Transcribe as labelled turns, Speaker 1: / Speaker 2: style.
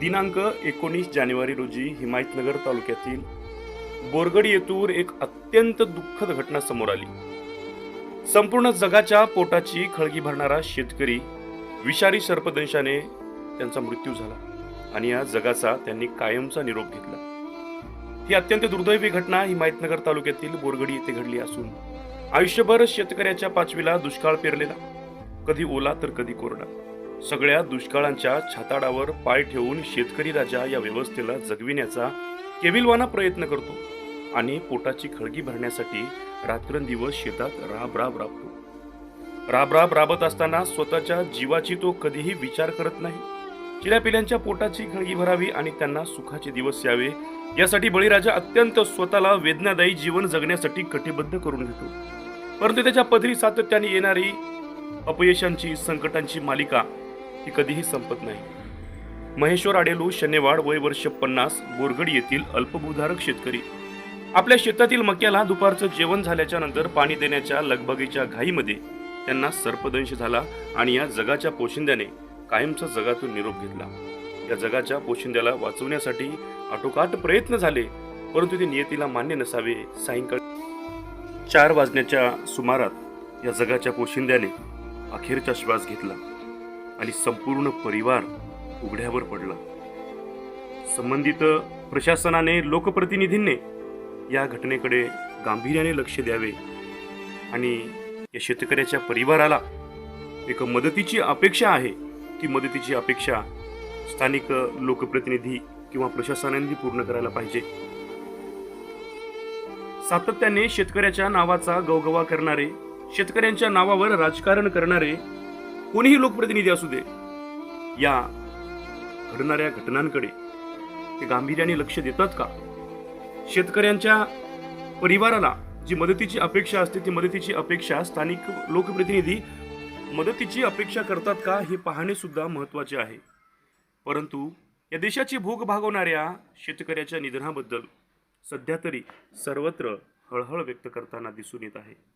Speaker 1: दिनांक एकोणीस जानेवारी रोजी हिमायतनगर तालुक्यातील बोरगड येथूर एक अत्यंत दुःखद घटना समोर आली. संपूर्ण जगाच्या पोटाची खळगी भरणारा शेतकरी विषारी सर्पदंशाने त्यांचा मृत्यू झाला आणि या जगाचा त्यांनी कायमचा निरोप घेतला. ही अत्यंत दुर्दैवी घटना हिमायतनगर तालुक्यातील बोरगडी येथे घडली असून आयुष्यभर शेतकऱ्याच्या पाचवीला दुष्काळ पेरलेला. कधी ओला तर कधी कोरडा. सगळ्या दुष्काळांच्या छाताडावर पाय ठेवून शेतकरी राजा या व्यवस्थेला जगविण्याचा केविलवाना प्रयत्न करतो आणि पोटाची खळगी भरण्यासाठी रात्रंदिवस शेतात राब राब राबतो. राब राब राबत असताना स्वतःच्या जीवाची तो कधीही विचार करत नाही. चिऱ्यापिल्यांच्या पोटाची खळगी भरावी आणि त्यांना सुखाचे दिवस यावे यासाठी बळीराजा अत्यंत स्वतःला वेदनादायी जीवन जगण्यासाठी कटिबद्ध करून घेतो. परंतु त्याच्या पदरी सातत्याने येणारी अपयशांची संकटांची मालिका ती कधीही संपत नाही. महेश्वर आडेलू शनिवाड वय वर्ष पन्नास बोरगड येथील अल्पभूधारक शेतकरी. आपल्या शेतातील मक्याला दुपारचं जेवण झाल्याच्यानंतर पाणी देण्याच्या लगबगीच्या घाईमध्ये त्यांना सर्पदंश झाला आणि या जगाच्या पोशिंद्याने कायमचा जगातून निरोप घेतला. या जगाच्या पोशिंद्याला वाचवण्यासाठी आटोकाट प्रयत्न झाले परंतु ते नियतीला मान्य नसावे सायंकाळ चार वाजण्याच्या सुमारात या जगाच्या पोशिंद्याने अखेरचा श्वास घेतला. आणि संपूर्ण परिवार उघड्यावर पडला. संबंधित प्रशासनाने लोकप्रतिनिधींनी या घटनेकडे गांभीर्याने लक्ष द्यावे आणि या शेतकऱ्याच्या परिवाराला एक मदतीची अपेक्षा आहे. ती मदतीची अपेक्षा स्थानिक लोकप्रतिनिधी किंवा प्रशासनाने पूर्ण करायला पाहिजे. सातत्याने शेतकऱ्याच्या नावाचा गवगवा करणारे शेतकऱ्यांच्या नावावर राजकारण करणारे कोणीही लोकप्रतिनिधी असू दे या घडणाऱ्या घटनांकडे ते गांभीर्याने लक्ष देतात का? शेतकऱ्यांच्या परिवाराला जी मदतीची अपेक्षा असते ती मदतीची अपेक्षा स्थानिक लोकप्रतिनिधी मदतीची अपेक्षा करतात का हे पाहणे सुद्धा महत्त्वाचे आहे. परंतु या देशाची भूक भागवणाऱ्या शेतकऱ्याच्या निधनाबद्दल सध्या तरी सर्वत्र हळहळ व्यक्त करताना दिसून येत आहे.